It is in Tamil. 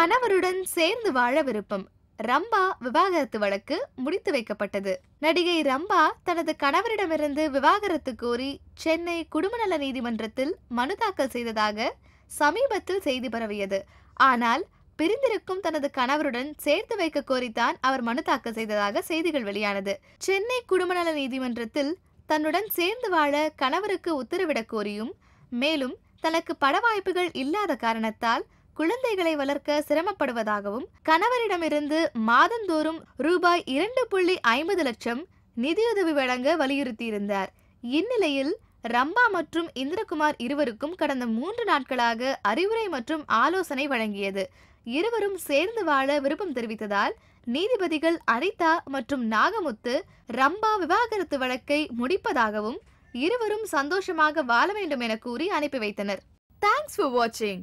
கணவருடன் சேர்ந்து வாழ விருப்பம். ரம்பா விவாகரத்து வழக்கு முடித்து வைக்கப்பட்டது. நடிகை ரம்பா தனது கணவரிடமிருந்து விவாகரத்து கோரி சென்னை குடும்பநல நீதிமன்றத்தில் மனு தாக்கல் செய்ததாக சமீபத்தில் செய்தி பரவியது. ஆனால் பிரிந்திருக்கும் தனது கணவருடன் சேர்த்து வைக்க கோரித்தான் அவர் மனு தாக்கல் செய்ததாக செய்திகள் வெளியானது. சென்னை குடும்பநல நீதிமன்றத்தில் தன்னுடன் சேர்ந்து வாழ கணவருக்கு உத்தரவிடக் கோரியும் மேலும் தனக்கு பட வாய்ப்புகள் இல்லாத காரணத்தால் குழந்தைகளை வளர்க்க சிரமப்படுவதாகவும் கணவரிடமிருந்து மாதந்தோறும் ரூபாய் இரண்டு புள்ளி ஐம்பது லட்சம் நிதியுதவி வழங்க வலியுறுத்தியிருந்தார். இந்நிலையில் ரம்பா மற்றும் இந்திரகுமார் இருவருக்கும் கடந்த மூன்று நாட்களாக அறிவுரை மற்றும் ஆலோசனை வழங்கியது. இருவரும் சேர்ந்து வாழ விருப்பம் தெரிவித்ததால் நீதிபதிகள் அனிதா மற்றும் நாகமுத்து ரம்பா விவாகரத்து வழக்கை முடிப்பதாகவும் இருவரும் சந்தோஷமாக வாழ வேண்டும் என கூறி அனுப்பி வைத்தனர். தேங்க்ஸ் ஃபார் வாட்சிங்